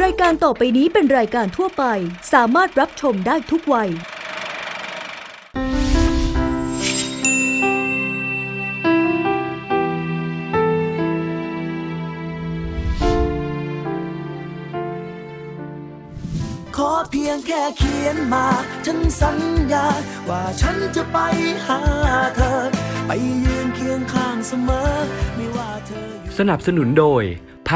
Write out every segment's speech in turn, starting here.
รายการต่อไปนี้เป็นรายการทั่วไป สามารถรับชมได้ทุกวัย ขอเพียงแค่เขียนมา ฉันสัญญา ว่าฉันจะไปหาเธอ ไปยืนเคียงข้างเสมอ ไม่ว่าเธออยู่ สนับสนุนโดย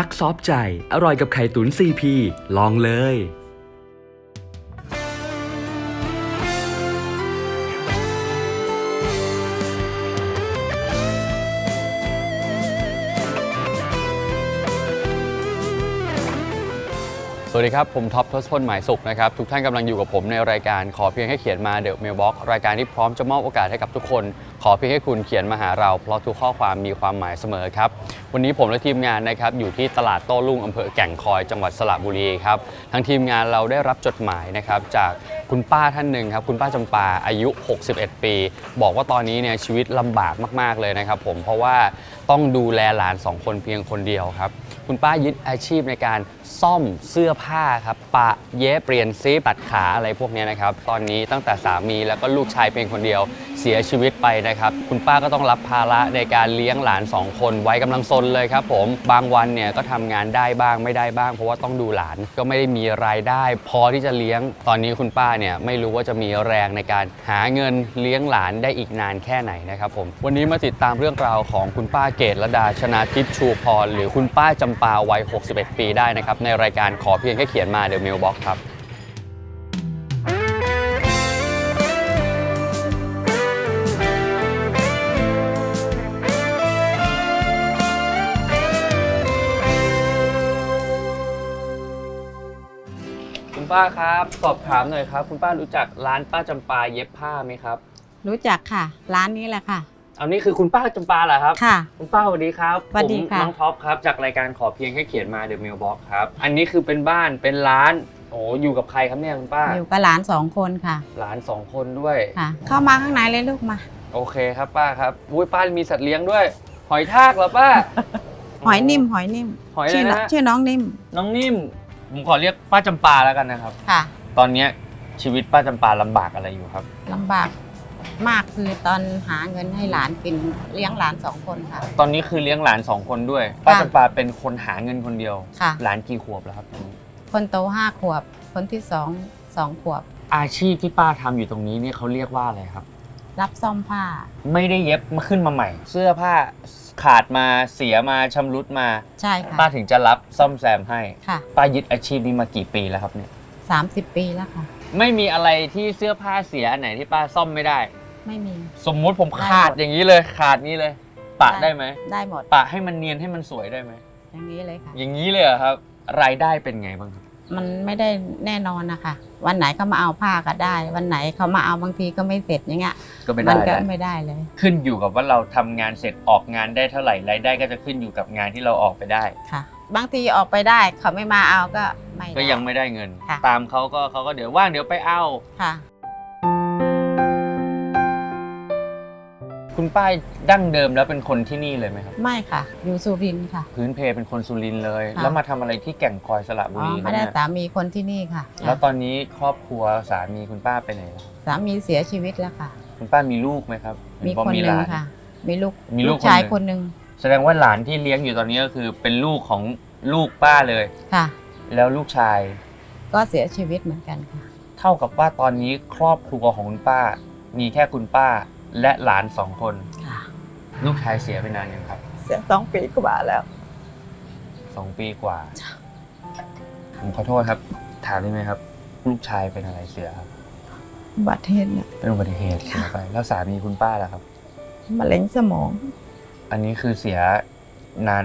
พักซอฟใจ อร่อยกับไข่ตุ๋นซีพีลองเลย วัสดีครับ ผมท็อปทศพลหมายสุขนะครับ ทุกท่านกำลังอยู่กับผมในรายการขอเพียงให้เขียนมาเดอะเมลบ็อกรายการที่พร้อมจะมอบโอกาสให้กับทุกคน ขอเพียงให้คุณเขียนมาหาเรา เพราะทุกข้อความมีความหมายเสมอครับ วันนี้ผมและทีมงานนะครับอยู่ที่ตลาดโต้รุ่งอำเภอแก่งคอยจังหวัดสระบุรีครับทางทีมงานเราได้รับจดหมายนะครับจากคุณป้าท่านหนึ่งครับคุณป้าจำปาอายุ 61 ปี บอกว่าตอนนี้เนี่ยชีวิตลำบากมาก ๆเลยนะครับผมเพราะว่าต้องดูแลหลานสองคนเพียงคนเดียวครับ คุณป้ายึดอาชีพในการซ่อมเสื้อผ้าครับปะเย็บเปลี่ยนซีตัดขาอะไรพวกนี้นะครับ ตอนนี้ตั้งแต่สามีแล้วก็ลูกชายเพียงคนเดียวเสียชีวิตไปนะครับ คุณป้าก็ต้องรับภาระในการเลี้ยงหลานสองคนไว้กำลังซนเลยครับผมบางวันเนี่ยก็ทำงานได้บ้างไม่ได้บ้าง เพราะว่าต้องดูหลานก็ไม่ได้มีรายได้ พอที่จะเลี้ยงตอนนี้คุณป้าเนี่ยไม่รู้ว่าจะมีแรงในการหาเงินเลี้ยงหลานได้อีกนานแค่ไหนนะครับผมวันนี้มาติดตามเรื่องราวของคุณป้าเกตระดาชนาทิพย์ชูพรหรือคุณป้าจำปาวัย 61 ปีได้นะครับ ในรายการขอเพียงแค่เขียนมาเด e m เมลบ็อกครับคุณป้าครับ สอบถามหน่อยครับ คุณป้ารู้จักร้านป้าจำปาเย็บผ้าไหมครับ รู้จักค่ะ ร้านนี้แหละค่ะ อานี่คือคุณป้าจำปาเหรอครับ ค่ะ คุณป้าสวัสดีครับสวัสดีผมค่ะน้องท็อปครับ จากรายการขอเพียงแค่เขียนมาเด e m เมลบ็อกครับ อันนี้คือเป็นบ้านเป็นร้าน โอ้อยู่กับใครครับเนี่ยคุณป้าอยู่กับหลานสองคนค่ะหลานสองคนด้วย ค่ะ เข้ามาข้างในเลยลูกมา โอเคครับป้าครับอุ้ยป้ามีสัตว์เลี้ยงด้วย หอยทากเหรอป้า หอยนิ่มหอยนิ่มหอยอะไรชื่อนะฮะชื่อน้องนิ่มน้องนิ่ม ผมขอเรียกป้าจำปาแล้วกันนะครับ ค่ะตอนเนี้ยชีวิตป้าจำปาลำบากอะไรอยู่ครับลำบาก มากคือตอนหาเงินให้หลานกินเลี้ยงหลานสองคนค่ะ ตอนนี้คือเลี้ยงหลานสองคนด้วย ป้าจำปาเป็นคนหาเงินคนเดียว ค่ะ หลานกี่ขวบแล้วครับตอนนี้คนโตห้าขวบ คนที่สองสองขวบ อาชีพที่ป้าทำอยู่ตรงนี้เนี่ยเขาเรียกว่าอะไรครับ รับซ่อมผ้า ไม่ได้เย็บมาขึ้นมาใหม่ เสื้อผ้าขาดมาเสียมาชำรุดมา ใช่ค่ะป้าถึงจะรับซ่อมแซมให้ ค่ะป้ายึดอาชีพนี้มากี่ปีแล้วครับเนี่ย สามสิบปีแล้วค่ะ ไม่มีอะไรที่เสื้อผ้าเสียอันไหนที่ป้าซ่อมไม่ได้ ไม่มี สมมุติผมได้ขาดหมดอย่างนี้เลย ขาดนี้เลย ปะได้ได้ไหมได้หมด ปะให้มันเนียนให้มันสวยได้ไหมอย่างนี้เลยค่ะ อย่างนี้เลยเหรอครับ รายได้เป็นไงบ้างครับมันไม่ได้แน่นอนนะคะ วันไหนเขามาเอาผ้าก็ได้ วันไหนเขามาเอาบางทีก็ไม่เสร็จอย่างเงี้ยก็ไม่มัได้ก็นะไม่ได้เลย ขึ้นอยู่กับว่าเราทำงานเสร็จออกงานได้เท่าไหร่รายได้ก็จะขึ้นอยู่กับงานที่เราออกไปได้ค่ะ บางทีออกไปได้เขาไม่มาเอาก็ไม่ด้ก็ยังไม่ได้เงินค่ะตามเขาก็เขาก็เดี๋ยวว่างเดี๋ยวไปเอาค่ะ คุณป้าดั้งเดิมแล้วเป็นคนที่นี่เลยไหมครับ ไม่ค่ะ อยู่สุรินทร์ค่ะ พื้นเพเป็นคนสุรินทร์เลย ค่ะ แล้วมาทำอะไรที่แก่งคอยสระบุอ๋อรีไม่ได้เนี่ยสามีคนที่นี่ค่ะ แล้วตอนนี้ครอบครัวสามีคุณป้าไปไหนแล้วสามีเสียชีวิตแล้วค่ะ คุณป้ามีลูกไหมครับมีเห็บอกคนหหนึ่งลา ค่ะ มีลูกมีลูกชายคคนนหหนึ่นึ่ง งแสดงว่าหลานที่เลี้ยงอยู่ตอนนี้ก็คือเป็นลูกของลูกป้าเลย ค่ะ แล้วลูกชายก็เสียชีวิตเหมือนกันค่ะ เท่ากับว่าตอนนี้ครอบครัวของคุณป้า มีแค่คุณป้า และหลานสองคน ค่ะลูกชายเสียไปนานยังครับเสียสองปีกว่าแล้ว สองปีกว่าผมขอโทษครับ ถามได้ไหมครับ ลูกชายเป็นอะไรเสียครับบัตรเทศเนี่ยเป็นอุบัติเหตุเสียไป แล้วสามีคุณป้าล่ะครับ มะเร็งสมองอันนี้คือเสียนาน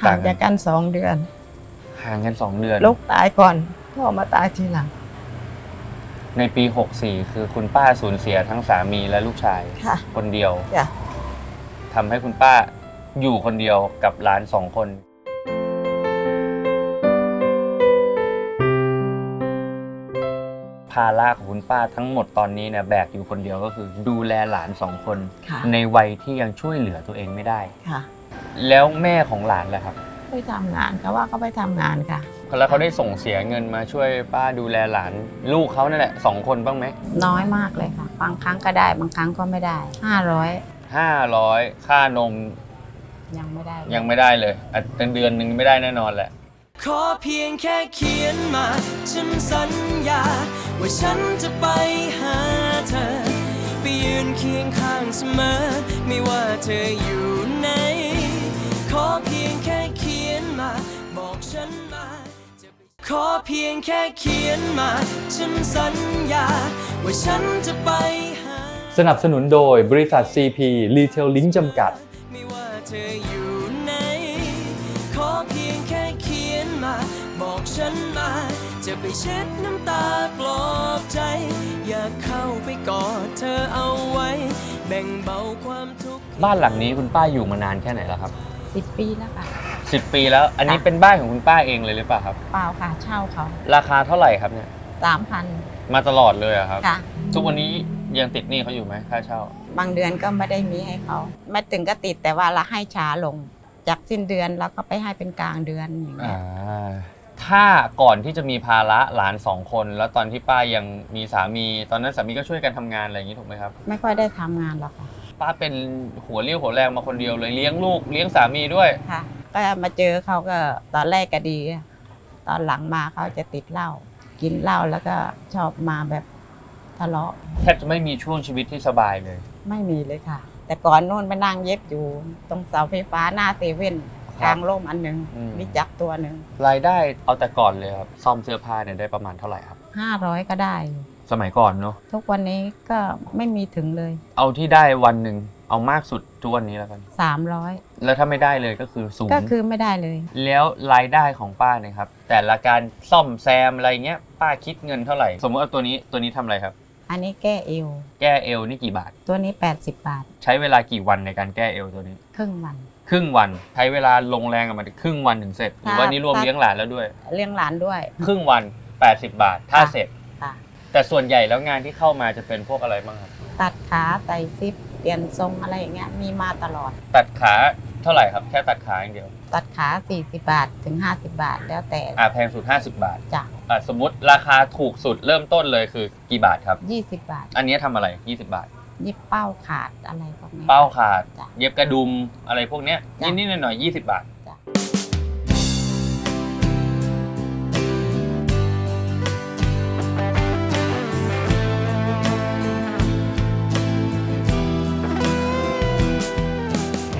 ห่างจากกันสองเดือนห่างกันสองเดือนลูกตายก่อนพ่อมาตายทีหลัง ในปี 64 คือคุณป้าสูญเสียทั้งสามีและลูกชาย ค่ะคนเดียวจ้ะทำให้คุณป้าอยู่คนเดียวกับหลานสองคน ภาระของคุณป้าทั้งหมดตอนนี้เนี่ยแบกอยู่คนเดียวก็คือ ดูแลหลานสองคน ค่ะในวัยที่ยังช่วยเหลือตัวเองไม่ได้ ค่ะแล้วแม่ของหลานล่ะครับ ไปทำงานก็ว่าเขาไปทำงานค่ะ แล้วเขาได้ส่งเสียเงินมาช่วยป้าดูแลหลานลูกเขานั่นแหละสองคนบ้างไหมน้อยมากเลยค่ะ บางครั้งก็ได้ บางครั้งก็ไม่ได้ 500ห้าร้อยค่านมยังไม่ได้เลยังไม่ได้เลยอาจจะเดือนหนึ่งไม่ได้แน่นอนแหละ ขอเพียงแค่เขียนมา ฉันสัญญา ว่าฉันจะไปหาเธอ ไปยืนเคียงข้างเสมอ ไม่ว่าเธออยู่ไหน ขอเพียงแค่เขียนมา บอกฉันมาจะไป ขอเพียงแค่เขียนมา ฉันสัญญา ว่าฉันจะไปหา สนับสนุนโดยบริษัท CP Retail Link จำกัด ไม่ว่าเธออยู่ไหน ขอเพียงแค่เขียนมา บอกฉันมา จะไปเช็ดน้ำตาปลอบใจ อยากเข้าไปกอดเธอเอาไว้ แบ่งเบาความทุกข์ บ้านหลังนี้คุณป้าอยู่มานานแค่ไหนแล้วครับ สิบปีแล้วค่ะ สิบปีแล้ว อันนี้เป็นบ้านของคุณป้าเองเลยหรือเปล่าครับ เปล่าค่ะ เช่าเขาราคาเท่าไหร่ครับเนี่ยสามพันมาตลอดเลยอะครับ ค่ะ ทุกวันนี้ยังติดหนี้เขาอยู่ไหมค่าเช่า บางเดือนก็ไม่ได้มีให้เขาไม่ถึงก็ติดแต่ว่าเราให้ช้าลง จากสิ้นเดือนเราก็ไปให้เป็นกลางเดือนอย่างเงี้อ่ายถ้าก่อนที่จะมีภาระหลานสองคน แล้วตอนที่ป้ายังมีสามี ตอนนั้นสามีก็ช่วยกันทำงานอะไรอย่างนี้ถูกไหมครับ ไม่ค่อยได้ทำงานหรอกค่ะ ป้าเป็นหัวเรี่ยวหัวแรงมาคนเดียวเลยเลี้ยงลูกเลี้ยงสามีด้วย ค่ะ ก็มาเจอเขาก็ตอนแรกก็ดีอะตอนหลังมาเขาจะติดเหล้ากินเหล้าแล้วก็ชอบมาแบบทะเลาะแทบจะไม่มีช่วงชีวิตที่สบายเลย ไม่มีเลยค่ะ แต่ก่อนโน่นไปนั่งเย็บอยู่ ตรงเสาไฟฟ้าหน้าเซเว่นครับกลางร่มอันหนึ่งอืมมีจักรตัวหนึ่งรายได้เอาแต่ก่อนเลยครับซ่อมเสื้อผ้าเนี่ยได้ประมาณเท่าไหร่ครับห้าร้อยก็ได้อยู่ สมัยก่อนเนาะทุกวันนี้ก็ไม่มีถึงเลย เอาที่ได้วันหนึ่งเอามากสุดทุกวันนี้แล้วกันสามร้อยแล้วถ้าไม่ได้เลยก็คือศูนก็ย์คือไม่ได้เลย แล้วรายได้ของป้าเนี่ยครับ แต่ละการซ่อมแซมอะไรเงี้ย ป้าคิดเงินเท่าไหร่ สมมติเอาตัวนี้ตัวนี้ทำอะไรครับ อันนี้แก้เอว แก้เอวนี่กี่บาท ตัวนี้ 80 บาท ใช้เวลากี่วันในการแก้เอวตัวนี้ ครึ่งวัน ครึ่งวันใช้เวลาลงแรงกับมันครึ่งวันถึงเสร็จหรือว่านี่รวมเลี้ยงหลานแล้วด้วย เลี้ยงหลานด้วย ครึ่งวัน 80 บาท ถ้าค่ะ เสร็จค่ะ แต่ส่วนใหญ่แล้วงานที่เข้ามาจะเป็นพวกอะไรบ้างครับ ตัดขาใส่ซิปเปลี่ยนทรงอะไรอย่างเงี้ยมีมาตลอด ตัดขาเท่าไหร่ครับ แค่ตัดขาอย่างเดียว ตัดขา 40 บาทถึง 50 บาทแล้วแต่อ่าแพงสุด 50 บาทจ้ะอะสมมติราคาถูกสุดเริ่มต้นเลยคือกี่บาทครับ 20 บาทอันนี้ทำอะไร 20 บาทยิบเป้าขาดอะไรพวกนี้เป้าขาด จ้ะเย็บกระดุมอะไรพวกเนี้ยจ้ะ นิดๆหน่อยๆ20 บาท จ้ะ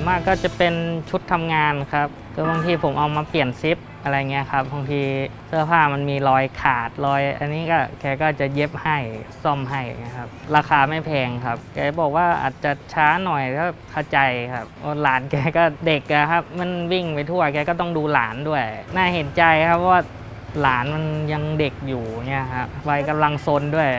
มากก็จะเป็นชุดทำงานครับคือบางทีผมเอามาเปลี่ยนซิปอะไรเงี้ยครับบางทีเสื้อผ้ามันมีรอยขาดรอย อันนี้ก็แกก็จะเย็บให้ซ่อมให้นะครับราคาไม่แพงครับ แกบอกว่าอาจจะช้าหน่อยก็เข้าใจครับหลานแกก็เด็กอะครับ มันวิ่งไปทั่วแกก็ต้องดูหลานด้วย น่าเห็นใจครับว่าหลานมันยังเด็กอยู่เนี่ยครับวัยกำลังซนด้วย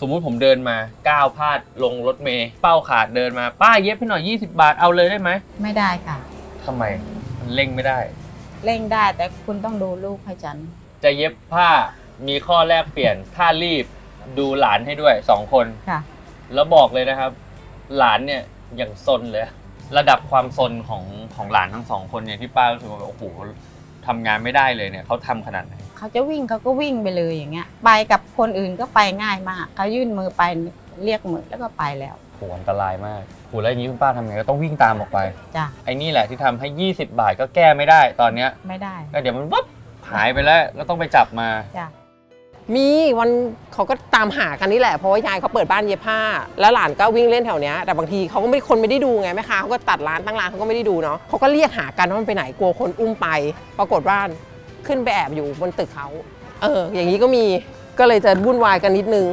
สมมุติผมเดินมาก้าวพลาดลงรถเมย์เป้าขาดเดินมา ป้าเย็บให้หน่อย 20 บาทเอาเลยได้ไหมไม่ได้ค่ะ ทำไมมันเร่งไม่ได้ เร่งได้แต่คุณต้องดูลูกให้ฉัน จะเย็บผ้ามีข้อแลกเปลี่ยน ถ้ารีบดูหลานให้ด้วยสองคน ค่ะ แล้วบอกเลยนะครับ หลานเนี่ยอย่างซนเลย ระดับความซนของของหลานทั้งสองคนเนี่ยที่ป้ารู้สึกว่าแบบโอ้โห ทำงานไม่ได้เลยเนี่ยเขาทำขนาดไหน เขาจะวิ่งเขาก็วิ่งไปเลยอย่างเงี้ย ไปกับคนอื่นก็ไปง่ายมากเขายื่นมือไปเรียกมือแล้วก็ไปแล้วโหอันตรายมากโหแล้วอย่างนี้คุณป้าทำไงก็ต้องวิ่งตามออกไป จ้ะไอ้นี่แหละที่ทำให้ 20 บาทก็แก้ไม่ได้ตอนเนี้ยไม่ได้ก็เดี๋ยวมันวับหายไปแล้วแล้วต้องไปจับมา จ้ะ มีวันเขาก็ตามหากันนี่แหละเพราะว่ายายเขาเปิดบ้านเย็บผ้า แล้วหลานก็วิ่งเล่นแถวเนี้ยแต่บางทีเขาก็ไม่คนไม่ได้ดูไงแม่ค้าเขาก็ตัดร้านตั้งร้านเขาก็ไม่ได้ดูเนาะเขาก็เรียกหากันว่ามันไปไหนกลัวคนอุ้มไป ปรากฏว่าขึ้นไปแอบอยู่บนตึกเขาเอออย่างนี้ก็มีก็เลยจะวุ่นวายกันนิดนึง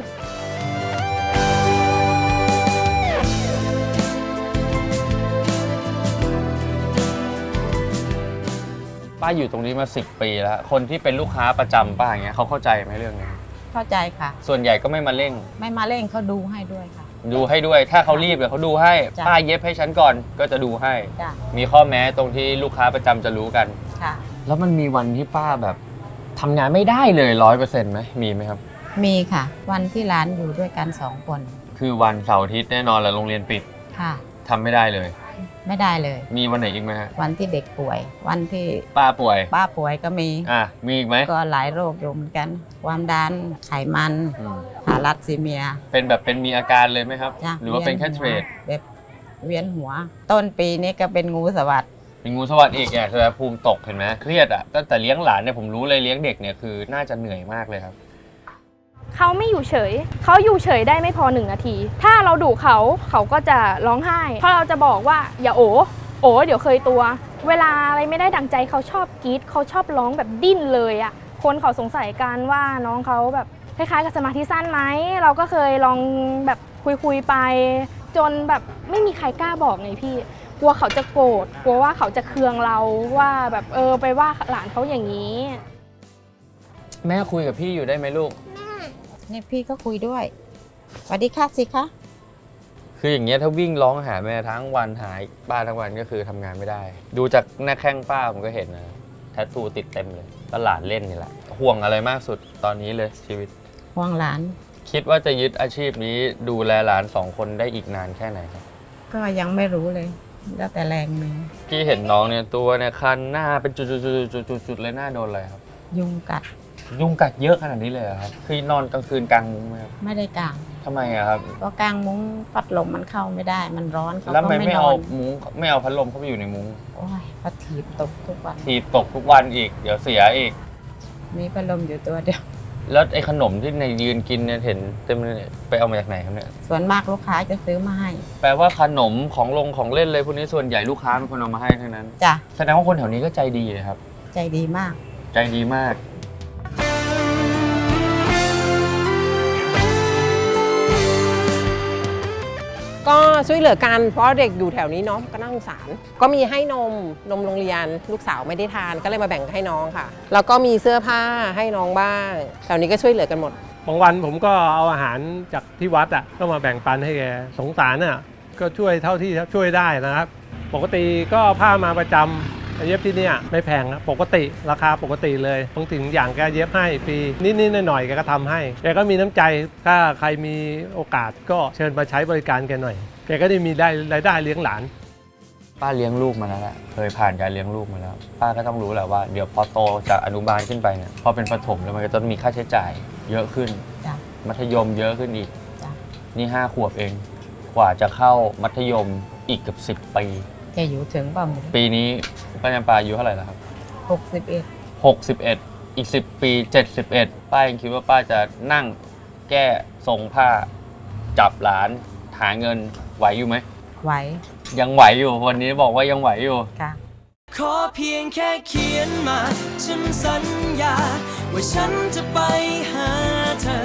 ป้าอยู่ตรงนี้มา 10 ปีแล้ว คนที่เป็นลูกค้าประจำป้าอย่างเงี้ยเขาเข้าใจไหมเรื่องนี้ เข้าใจค่ะ ส่วนใหญ่ก็ไม่มาเร่ง ไม่มาเร่งเขาดูให้ด้วยค่ะ ดูให้ด้วย ถ้าเขารีบเดี๋ยวเขาดูให้ จ้ะ ป้าเย็บให้ฉันก่อนก็จะดูให้ จ้ะมีข้อแม้ตรงที่ลูกค้าประจำจะรู้กัน ค่ะ แล้วมันมีวันที่ป้าแบบทำงานไม่ได้เลยร้อยเปอร์เซ็นต์ไหมมีไหมครับ มีค่ะ วันที่ร้านอยู่ด้วยกันสองคนคือวันเสาร์อาทิตย์แน่นอนแหละโรงเรียนปิดค่ะ ทำไม่ได้เลย ไม่ได้เลย มีวันไหนอีกไหมฮะวันที่เด็กป่วย วันที่ป้าป่วย ป้าป่วยก็มี อะ มีอีกไหมก็หลายโรคอยู่เหมือนกัน ความดันไขมันอืมพารัสซีเมีย เป็นแบบเป็นมีอาการเลยไหมครับ จ้ะหรือว่าเป็นแค่เทรด แบบเวียนหัว ต้นปีนี้ก็เป็นงูสวัสดเป็นงูสวัสดิ์อีกอะแสดงภูมิตกเห็นไหมเครียดอะตั้งแต่เลี้ยงหลานเนี่ยผมรู้เลยเลี้ยงเด็กเนี่ยคือน่าจะเหนื่อยมากเลยครับ เขาไม่อยู่เฉย เขาอยู่เฉยได้ไม่พอหนึ่งนาที ถ้าเราดุเขาเขาก็จะร้องไห้ เพราะเราจะบอกว่าอย่าโอโอเดี๋ยวเคยตัว เวลาอะไรไม่ได้ดังใจเขาชอบกรีดเขาชอบร้องแบบดิ้นเลยอะ่ะคนเขาสงสัยกันว่าน้องเขาแบบคล้ายๆกับสมาธิสั้นไหมเราก็เคยลองแบบคุยๆไป จนแบบไม่มีใครกล้าบอกไงพี่กลัวเขาจะโกรธกลัวว่าเขาจะเคืองเราว่าแบบเออไปว่าหลานเขาอย่างนี้ แม่คุยกับพี่อยู่ได้ไหมลูก นี่พี่ก็คุยด้วยสวัสดีค่ะสิคะคืออย่างเงี้ยถ้าวิ่งร้องหาแม่ทั้งวันหายป้าทั้งวันก็คือทำงานไม่ได้ ดูจากหน้าแข้งป้าผมก็เห็นนะแทททูติดเต็มเลยก็หลานเล่นนี่แหละ ห่วงอะไรมากสุดตอนนี้เลยชีวิต ห่วงหลาน คิดว่าจะยึดอาชีพนี้ดูแลหลานสองคนได้อีกนานแค่ไหนครับก็ยังไม่รู้เลย แล้วแต่แรงมือพี่เห็นน้องเนี่ยตัวเนี่ยคันหน้าเป็นจุดๆๆๆๆเลยหน้าโดนอะไรครับ ยุงกัด ยุงกัดเยอะขนาดนี้เลยเหรอครับ คือนอนกลางคืนกลางมุ้งไหมครับไม่ได้กลางทำไมอะครับ ก็กลางมุ้งพัดลมมันเข้าไม่ได้ มันร้อนเขาแล้วก็ทำไมไม่ไม่นอเอานมุ้งไม่เอาพัดลมเข้าไปอยู่ในมุ้งโอ้ยพัดถีบตกทุกวัน ทีบตกทุกวันอีก เดี๋ยวเสียอีก มีพัดลมอยู่ตัวเดียว แล้วไอ้ขนมที่ในยืนกินเนี่ยเห็นเต็มเลยเนี่ยไปเอามาจากไหนครับเนี่ย ส่วนมากลูกค้าจะซื้อมาให้แปลว่าขนมของลงของเล่นเลยพวกนี้ส่วนใหญ่ลูกค้าเป็นคนเอามาให้ทั้งนั้น จ้ะแสดงว่าคนแถวนี้ก็ใจดีเลยครับ ใจดีมาก ใจดีมาก ช่วยเหลือกันเพราะเด็กอยู่แถวนี้เนาะก็น่าสงสาร ก็มีให้นมนมโรงเรียน ลูกสาวไม่ได้ทานก็เลยมาแบ่งให้น้องค่ะ แล้วก็มีเสื้อผ้าให้น้องบ้างแถวนี้ก็ช่วยเหลือกันหมดบางวันผมก็เอาอาหารจากที่วัดอะก็มาแบ่งปันให้แกสงสารอะก็ช่วยเท่าที่ช่วยได้นะครับ ปกติก็ผ้ามาประจำเย็บที่เนี่ยไม่แพงนะปกติราคาปกติเลยบางสิ่งอย่างแกเย็บให้ฟรีนิดๆหน่อยๆแกก็ทำให้แกก็มีน้ำใจถ้าใครมีโอกาสก็เชิญมาใช้บริการแกหน่อย กก็ได้มีได้รายได้เลี้ยงหลาน ป้าเลี้ยงลูกมาแล้วแหละเคยผ่านการเลี้ยงลูกมาแล้ว ป้าก็ต้องรู้แหละว่าเดี๋ยวพอโตจากอนุบาลขึ้นไปเนี่ยพอเป็นประถมแล้วมันก็จะมีค่าใช้จ่ายเยอะขึ้น จ้ะ มัธยมเยอะขึ้นอีก จ้ะ นี่ห้าขวบเอง กว่าจะเข้ามัธยมอีกเกับสิบ10ปีจะอยู่ถึงเปล่าไม่รู้ปีนี้ป้าจำปาอายุเท่าไหร่แล้วครับหกสิบเอ็ด61อีก10ปี71ป้ายังคิดว่าป้าจะนั่งแก้ทรงผ้า จับหลานหาเงิน ไหวอยู่ไหม ไหวยังไหวอยู่ วันนี้บอกว่ายังไหวอยู่ ค่ะ ขอเพียงแค่เขียนมา ฉันสัญญา ว่าฉันจะไปหาเธอ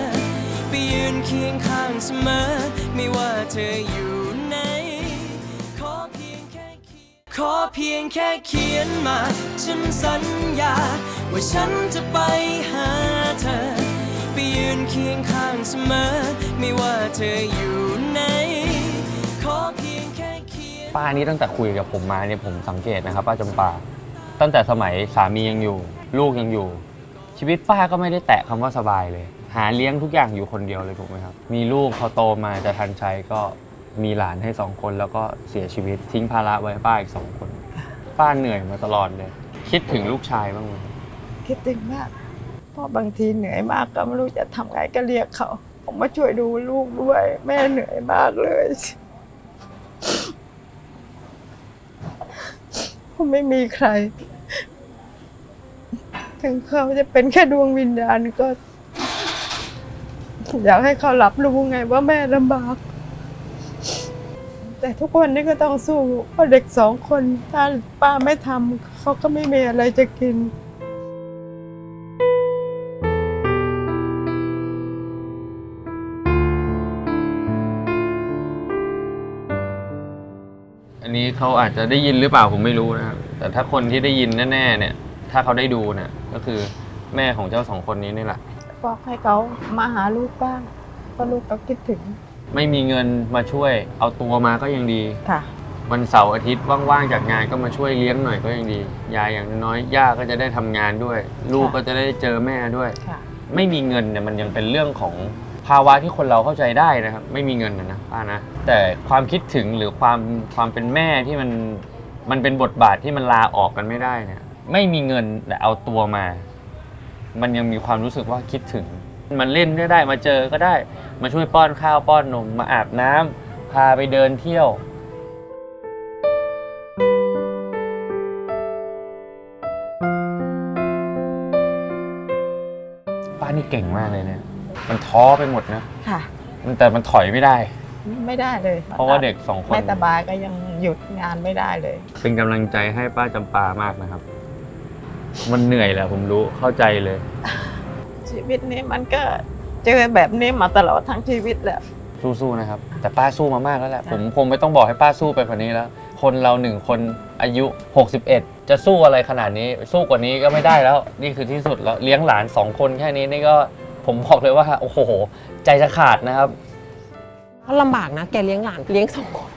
ไปยืนเคียงข้างเสมอ ไม่ว่าเธออยู่ไหนขอเพียงแค่เขียนขอเพียงแค่เขียนมา ฉันสัญญา ว่าฉันจะไปหาเธอ ไปยืนเคียงข้างเสมอ ไม่ว่าเธออยู่ ป้านี่ตั้งแต่คุยกับผมมาเนี่ยผมสังเกตนะครับ ป้าจำปา ตั้งแต่สมัยสามียังอยู่ ลูกยังอยู่ ชีวิตป้าก็ไม่ได้แตะคำว่าสบายเลย หาเลี้ยงทุกอย่างอยู่คนเดียวเลยถูกไหมครับ มีลูกพอโตมาจะทันชัยก็มีหลานให้สองคนแล้วก็เสียชีวิตทิ้งภาระไว้ให้ป้าอีกสองคน ป้าเหนื่อยมาตลอดเลย คิดถึงลูกชายบ้างไหมคิดถึงมากเพราะบางทีเหนื่อยมากก็ไม่รู้จะทำไงก็เรียกเขา ผมมาช่วยดูลูกด้วย แม่เหนื่อยมากเลยผม ไม่มีใคร ถึงเขาจะเป็นแค่ดวงวิญญาณก็ อยากให้เขารับรู้ไงว่าแม่ลำบาก แต่ทุกวันนี้ก็ต้องสู้เพราะเด็กสองคน ถ้าป้าไม่ทำเขาก็ไม่มีอะไรจะกิน นนี้เขาอาจจะได้ยินหรือเปล่าผมไม่รู้นะครับแต่ถ้าคนที่ได้ยินแน่ๆเนี่ย ถ้าเขาได้ดูเนี่ยก็คือแม่ของเจ้าสองคนนี้นี่แหละบอกให้เขามาหาลูกบ้างเพราะลูกก็คิดถึง ไม่มีเงินมาช่วย เอาตัวมาก็ยังดี ค่ะ วันเสาร์อาทิตย์ว่างๆจากงานก็มาช่วยเลี้ยงหน่อยก็ยังดี ยายอย่างน้อยๆย่าก็จะได้ทำงานด้วย ลูกก็จะได้เจอแม่ด้วย ค่ะ ไม่มีเงินเนี่ยมันยังเป็นเรื่องของ ภาวะที่คนเราเข้าใจได้นะครับ ไม่มีเงินนะนะป้านะ แต่ความคิดถึงหรือความความเป็นแม่ที่มันมันเป็นบทบาทที่มันลาออกกันไม่ได้เนี่ย ไม่มีเงินแต่เอาตัวมา มันยังมีความรู้สึกว่าคิดถึง มันเล่นก็ได้มาเจอก็ได้ มาช่วยป้อนข้าวป้อนนมมาอาบน้ำพาไปเดินเที่ยวป้านี่เก่งมากเลยเนี่ย มันท้อไปหมดนะค่ะ มันแต่มันถอยไม่ได้ ไม่ได้เลยเพราะว่าเด็กสองคน ไม่สบายก็ยังหยุดงานไม่ได้เลย เป็นกำลังใจให้ป้าจำปามากนะครับ มันเหนื่อยแหละผมรู้เข้าใจเลย ชีวิตนี้มันก็เจอแบบนี้มาตลอดทั้งชีวิตแหละ สู้ๆนะครับ แต่ป้าสู้มามากแล้วแหละ ผมคงไม่ต้องบอกให้ป้าสู้ไปกว่านี้แล้ว คนเราหนึ่งคนอายุ 61 จะสู้อะไรขนาดนี้ สู้กว่านี้ก็ไม่ได้แล้ว นี่คือที่สุดแล้ว เลี้ยงหลานสองคนแค่นี้นี่ก็ ผมบอกเลยว่าโอ้โห ใจจะขาดนะครับเขาลำบากนะ แกเลี้ยงหลานเลี้ยงสองคน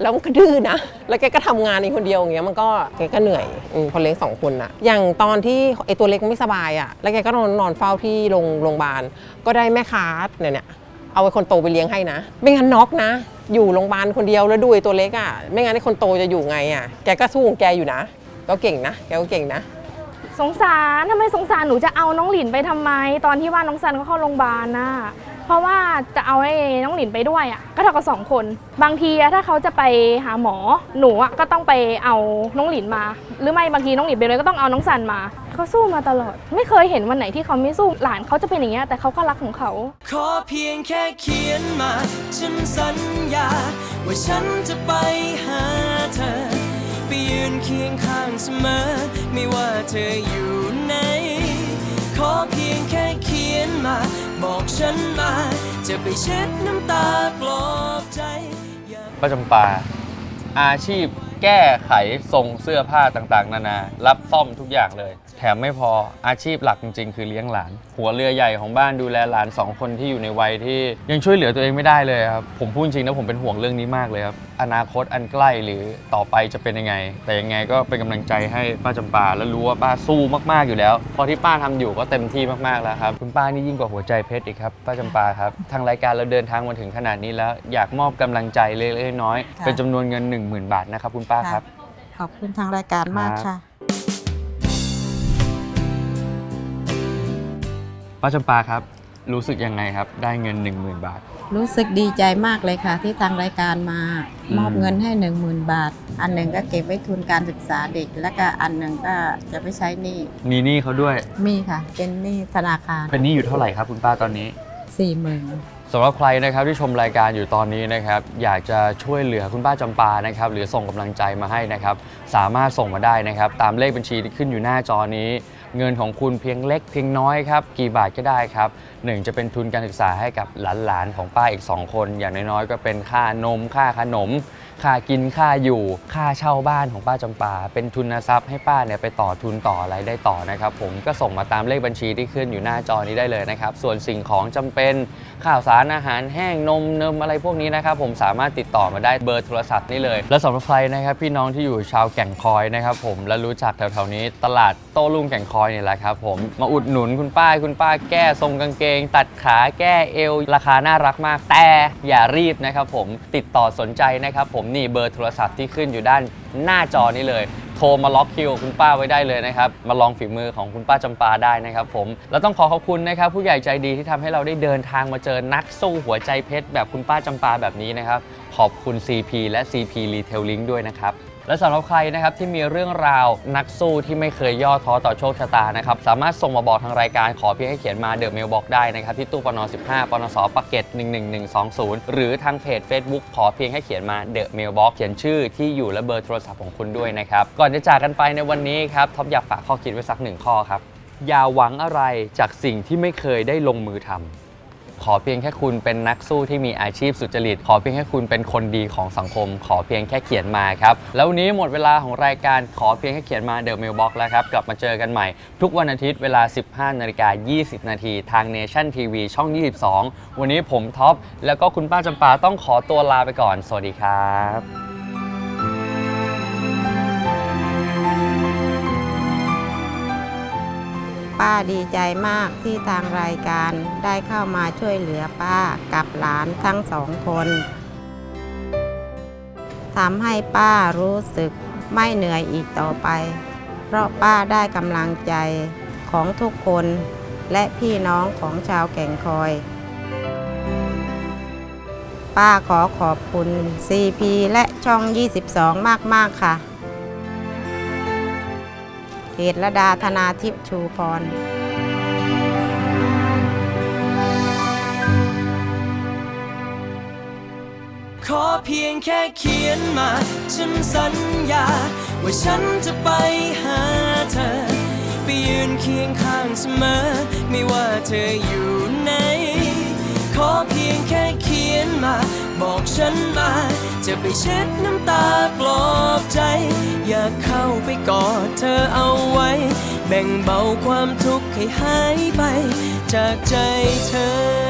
แล้วมันก็ดื้อนะ แล้วแกก็ทำงานเองคนเดียวอย่างเงี้ยมันก็แกก็เหนื่อยอพอเลี้ยงสองคนอะอย่างตอนที่ไอตัวเล็กไม่สบายอะแล้วแกก็นอนนอนเฝ้าที่โรงโรงพยาบาล ก็ได้แม่ค้าเนี่ยเนี่ยเอาไอ้คนโตไปเลี้ยงให้นะ ไม่งั้นน็อกนะ อยู่โรงพยาบาลคนเดียวแล้วดูไอ้ตัวเล็กอะไม่งั้นไอ้คนโตจะอยู่ไงอะแกก็สู้ของแกอยู่นะ ก็เก่งนะ แกก็เก่งนะ สงสารทำไมสงสารหนูจะเอาน้องหลินไปทำไม ตอนที่ว่าน้องซันเขาเข้าโรงพยาบาลน่ะเพราะว่าจะเอาไอ้น้องหลินไปด้วยอะก็เท่ากับสองคน บางทีอะถ้าเขาจะไปหาหมอหนูอะก็ต้องไปเอาน้องหลินมา หรือไม่บางทีน้องหลินไปเลยก็ต้องเอาน้องซันมาเขาสู้มาตลอด ไม่เคยเห็นวันไหนที่เขาไม่สู้หลานเขาจะเป็นอย่างเงี้ยแต่เขาก็รักของเขา ขอเพียงแค่เขียนมาฉันสัญญาว่าฉันจะไปหาเธอ ไปยืนเคียงข้างเสมอ ไม่ว่าเธออยู่ไหน ขอเพียงแค่เขียนมา บอกฉันมา จะไปเช็ดน้ำตาปลอบใจ ป้าจำปา อาชีพแก้ไขทรงเสื้อผ้าต่างๆ นานา รับซ่อมทุกอย่างเลย แถมไม่พออาชีพหลักจริง ๆ คือเลี้ยงหลาน หัวเรือใหญ่ของบ้านดูแลหลานสองคนที่อยู่ในวัยที่ยังช่วยเหลือตัวเองไม่ได้เลยครับ ผมพูดจริงนะผมเป็นห่วงเรื่องนี้มากเลยครับ อนาคตอันใกล้หรือต่อไปจะเป็นยังไง แต่ยังไงก็เป็นกำลังใจให้ป้าจำปาแล้วรู้ว่าป้าสู้มากๆอยู่แล้วเพราะที่ป้าทำอยู่ก็เต็มที่มากๆแล้วครับ คุณป้านี่ยิ่งกว่าหัวใจเพชรอีกครับป้าจำปาครับทางรายการเราเดินทางมาถึงขนาดนี้แล้ว อยากมอบกำลังใจเล็กๆน้อยๆค่ะเป็นจำนวนเงิน 10,000 บาทนะครับคุณป้าครับ ขอบคุณทางรายการมากค่ะ ป้าจำปาครับ รู้สึกยังไงครับ ได้เงิน 10,000 บาท รู้สึกดีใจมากเลยค่ะ ที่ทางรายการมาอืมมอบเงินให้หนึ่งหมื่นบาท อันหนึ่งก็เก็บไว้ทุนการศึกษาเด็ก แล้วก็อันหนึ่งก็จะไปใช้หนี้มีหนี้เขาด้วย มีค่ะ เป็นหนี้ธนาคารเป็นหนี้อยู่เท่าไหร่ครับคุณป้าตอนนี้ สี่หมื่น สำหรับใครนะครับที่ชมรายการอยู่ตอนนี้นะครับอยากจะช่วยเหลือคุณป้าจำปานะครับหรือส่งกำลังใจมาให้นะครับสามารถส่งมาได้นะครับ ตามเลขบัญชีที่ขึ้นอยู่หน้าจอนี้ เงินของคุณเพียงเล็กเพียงน้อยครับกี่บาทก็ได้ครับหนึ่งจะเป็นทุนการศึกษาให้กับหลานๆของป้าอีก 2 คน อย่างน้อยๆก็เป็นค่านมค่าขนม ค่ากินค่าอยู่ค่าเช่าบ้านของป้าจำปา เป็นทุนทรัพย์ให้ป้าเนี่ยไปต่อทุนต่ออะไรได้ต่อนะครับผมก็ส่งมาตามเลขบัญชีที่ขึ้นอยู่หน้าจอนี้ได้เลยนะครับ ส่วนสิ่งของจำเป็นข่าวสารอาหารแห้งนมเนมอะไรพวกนี้นะครับผมสามารถติดต่อมาได้เบอร์โทรศัพท์นี่เลย และสำหรับใครนะครับพี่น้องที่อยู่ชาวแก่งคอยนะครับผมและรู้จักแถวๆนี้ ตลาดโต้รุ่งแก่งคอยเนี่ยแหละครับผมมาอุดหนุนคุณป้าคุณป้าแก้ทรงกางเกง ตัดขาแก้เอวราคาน่ารักมาก แต่อย่ารีบนะครับผมติดต่อสนใจนะครับผมนี่เบอร์โทรศัพท์ที่ขึ้นอยู่ด้านหน้าจอนี้เลย โทรมาล็อกคิวคุณป้าไว้ได้เลยนะครับ มาลองฝีมือของคุณป้าจำปาได้นะครับผม แล้วต้องขอขอบคุณนะครับ ผู้ใหญ่ใจดีที่ทำให้เราได้เดินทางมาเจอนักสู้หัวใจเพชรแบบคุณป้าจำปาแบบนี้นะครับ ขอบคุณ CP และ CP Retailing ด้วยนะครับ และสำหรับใครนะครับที่มีเรื่องราวนักสู้ที่ไม่เคยย่อท้อต่อโชคชะตานะครับสามารถส่งมาบอกทางรายการขอเพียงให้เขียนมาเดอะเมลบอกได้นะครับที่ตู้ปน15ปนสปากเกต11120 หรือทางเพจ Facebook ขอเพียงให้เขียนมาเดอะเมลบอกเขียนชื่อที่อยู่และเบอร์โทรศัพท์ของคุณด้วยนะครับก่อนจะจากกันไปในวันนี้ครับท็อปอยากฝากข้อคิดไว้สักหนึ่งข้อครับอย่าหวังอะไรจากสิ่งที่ไม่เคยได้ลงมือทำ ขอเพียงแค่คุณเป็นนักสู้ที่มีอาชีพสุจริต ขอเพียงแค่คุณเป็นคนดีของสังคม ขอเพียงแค่เขียนมาครับ แล้ววันนี้หมดเวลาของรายการขอเพียงแค่เขียนมาเดอะเมลบ็อกแล้วครับ กลับมาเจอกันใหม่ ทุกวันอาทิตย์เวลา 15นาฬิกา20 นาทีทาง Nation TV ช่อง 22 วันนี้ผมท็อปแล้วก็คุณป้าจำปาต้องขอตัวลาไปก่อน สวัสดีครับ ป้าดีใจมากที่ทางรายการได้เข้ามาช่วยเหลือป้ากับหลานทั้งสองคนทำให้ป้ารู้สึกไม่เหนื่อยอีกต่อไป เพราะป้าได้กำลังใจของทุกคนและพี่น้องของชาวแก่งคอย ป้าขอขอบคุณ CP และช่อง 22 มาก ๆ ค่ะ เขตระดาธนาทิพชูพรขอเพียงแค่เขียนมาฉันสัญญา ว่าฉันจะไปหาเธอ ไปยืนเคียงข้างเสมอ ไม่ว่าเธออยู่ไหน ขอเพียงแค่เขียนมา บอกฉันมา จะไปเช็ดน้ำตาปลอบใจ อยากเข้าไปกอดเธอเอาไว้ แบ่งเบาความทุกข์ให้หายไป จากใจเธอ